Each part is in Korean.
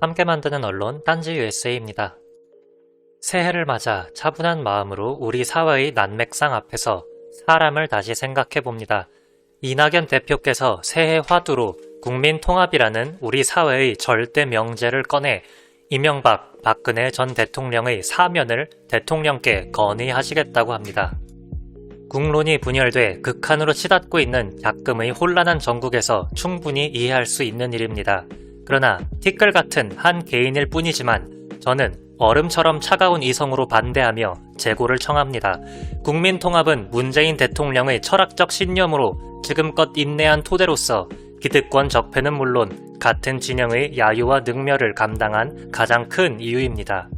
함께 만드는 언론 딴지 USA입니다. 새해를 맞아 차분한 마음으로 우리 사회의 난맥상 앞에서 사람을 다시 생각해 봅니다. 이낙연 대표께서 새해 화두로 국민 통합이라는 우리 사회의 절대 명제를 꺼내 이명박, 박근혜 전 대통령의 사면을 대통령께 건의하시겠다고 합니다. 국론이 분열돼 극한으로 치닫고 있는 작금의 혼란한 전국에서 충분히 이해할 수 있는 일입니다. 그러나 티끌 같은 한 개인일 뿐이지만 저는 얼음처럼 차가운 이성으로 반대하며 재고를 청합니다. 국민 통합은 문재인 대통령의 철학적 신념으로 지금껏 인내한 토대로서 기득권 적폐는 물론 같은 진영의 야유와 능멸을 감당한 가장 큰 이유입니다.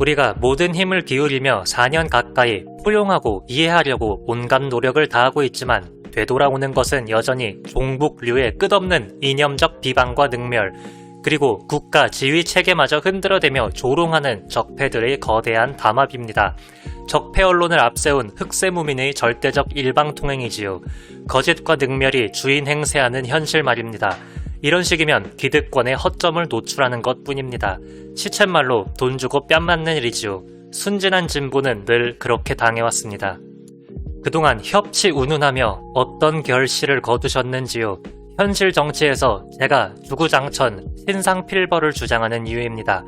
우리가 모든 힘을 기울이며 4년 가까이 포용하고 이해하려고 온갖 노력을 다하고 있지만 되돌아오는 것은 여전히 종북류의 끝없는 이념적 비방과 능멸, 그리고 국가 지휘 체계마저 흔들어대며 조롱하는 적폐들의 거대한 담합입니다. 적폐 언론을 앞세운 흑세무민의 절대적 일방통행이지요. 거짓과 능멸이 주인 행세하는 현실 말입니다. 이런 식이면 기득권의 허점을 노출하는 것 뿐입니다. 시쳇말로 돈 주고 뺨 맞는 일이지요. 순진한 진보는 늘 그렇게 당해왔습니다. 그동안 협치 운운하며 어떤 결실을 거두셨는지요. 현실 정치에서 제가 주구장천 신상필벌을 주장하는 이유입니다.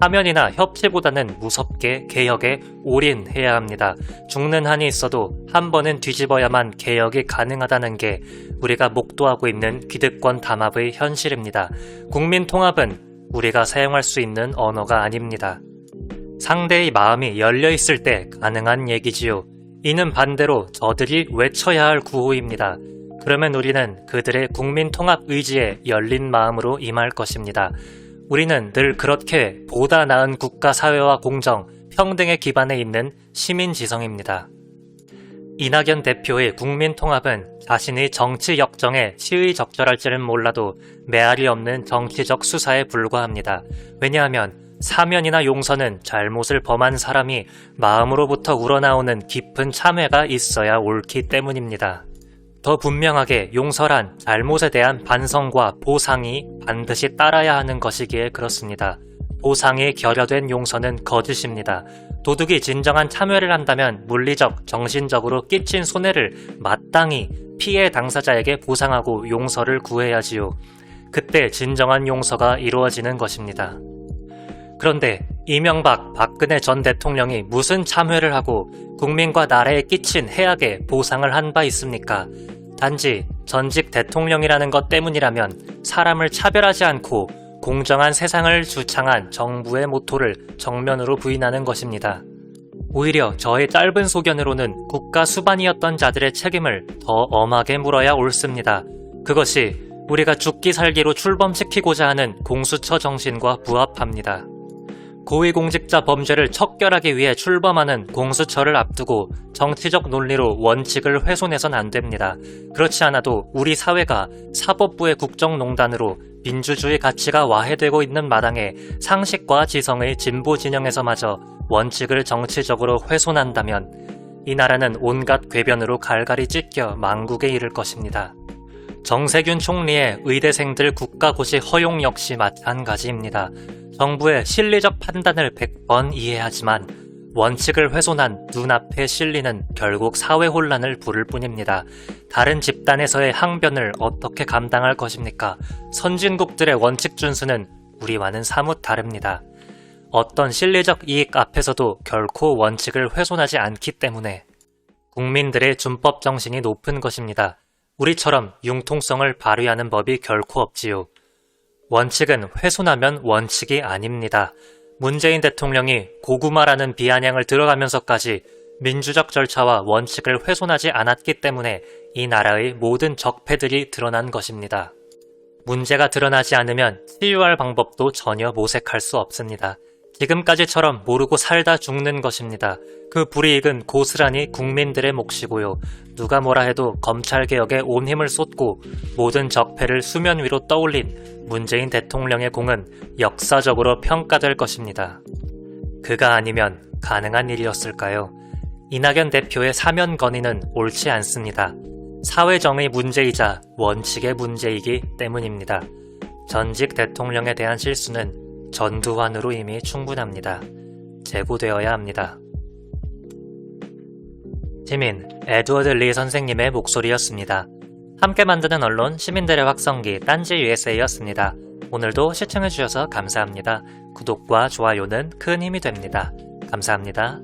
사면이나 협치보다는 무섭게 개혁에 올인해야 합니다. 죽는 한이 있어도 한 번은 뒤집어야만 개혁이 가능하다는 게 우리가 목도하고 있는 기득권 담합의 현실입니다. 국민 통합은 우리가 사용할 수 있는 언어가 아닙니다. 상대의 마음이 열려 있을 때 가능한 얘기지요. 이는 반대로 저들이 외쳐야 할 구호입니다. 그러면 우리는 그들의 국민 통합 의지에 열린 마음으로 임할 것입니다. 우리는 늘 그렇게 보다 나은 국가 사회와 공정, 평등의 기반에 있는 시민 지성입니다. 이낙연 대표의 국민 통합은 자신의 정치 역정에 시의 적절할지는 몰라도 메아리 없는 정치적 수사에 불과합니다. 왜냐하면 사면이나 용서는 잘못을 범한 사람이 마음으로부터 우러나오는 깊은 참회가 있어야 옳기 때문입니다. 더 분명하게 용서란 잘못에 대한 반성과 보상이 반드시 따라야 하는 것이기에 그렇습니다. 보상이 결여된 용서는 거짓입니다. 도둑이 진정한 참여를 한다면 물리적, 정신적으로 끼친 손해를 마땅히 피해 당사자에게 보상하고 용서를 구해야지요. 그때 진정한 용서가 이루어지는 것입니다. 그런데 이명박, 박근혜 전 대통령이 무슨 참회를 하고 국민과 나라에 끼친 해악에 보상을 한 바 있습니까? 단지 전직 대통령이라는 것 때문이라면 사람을 차별하지 않고 공정한 세상을 주창한 정부의 모토를 정면으로 부인하는 것입니다. 오히려 저의 짧은 소견으로는 국가 수반이었던 자들의 책임을 더 엄하게 물어야 옳습니다. 그것이 우리가 죽기 살기로 출범시키고자 하는 공수처 정신과 부합합니다. 고위공직자 범죄를 척결하기 위해 출범하는 공수처를 앞두고 정치적 논리로 원칙을 훼손해선 안 됩니다. 그렇지 않아도 우리 사회가 사법부의 국정농단으로 민주주의 가치가 와해되고 있는 마당에 상식과 지성의 진보 진영에서마저 원칙을 정치적으로 훼손한다면 이 나라는 온갖 궤변으로 갈갈이 찢겨 망국에 이를 것입니다. 정세균 총리의 의대생들 국가고시 허용 역시 마찬가지입니다. 정부의 실리적 판단을 100번 이해하지만 원칙을 훼손한 눈앞에 실리는 결국 사회 혼란을 부를 뿐입니다. 다른 집단에서의 항변을 어떻게 감당할 것입니까? 선진국들의 원칙 준수는 우리와는 사뭇 다릅니다. 어떤 실리적 이익 앞에서도 결코 원칙을 훼손하지 않기 때문에 국민들의 준법 정신이 높은 것입니다. 우리처럼 융통성을 발휘하는 법이 결코 없지요. 원칙은 훼손하면 원칙이 아닙니다. 문재인 대통령이 고구마라는 비아냥을 들어가면서까지 민주적 절차와 원칙을 훼손하지 않았기 때문에 이 나라의 모든 적폐들이 드러난 것입니다. 문제가 드러나지 않으면 치유할 방법도 전혀 모색할 수 없습니다. 지금까지처럼 모르고 살다 죽는 것입니다. 그 불이익은 고스란히 국민들의 몫이고요. 누가 뭐라 해도 검찰개혁에 온 힘을 쏟고 모든 적폐를 수면 위로 떠올린 문재인 대통령의 공은 역사적으로 평가될 것입니다. 그가 아니면 가능한 일이었을까요? 이낙연 대표의 사면 건의는 옳지 않습니다. 사회정의 문제이자 원칙의 문제이기 때문입니다. 전직 대통령에 대한 실수는 전두환으로 이미 충분합니다. 제고되어야 합니다. 시민 에드워드 리 선생님의 목소리였습니다. 함께 만드는 언론 시민들의 확성기 딴지 USA였습니다. 오늘도 시청해주셔서 감사합니다. 구독과 좋아요는 큰 힘이 됩니다. 감사합니다.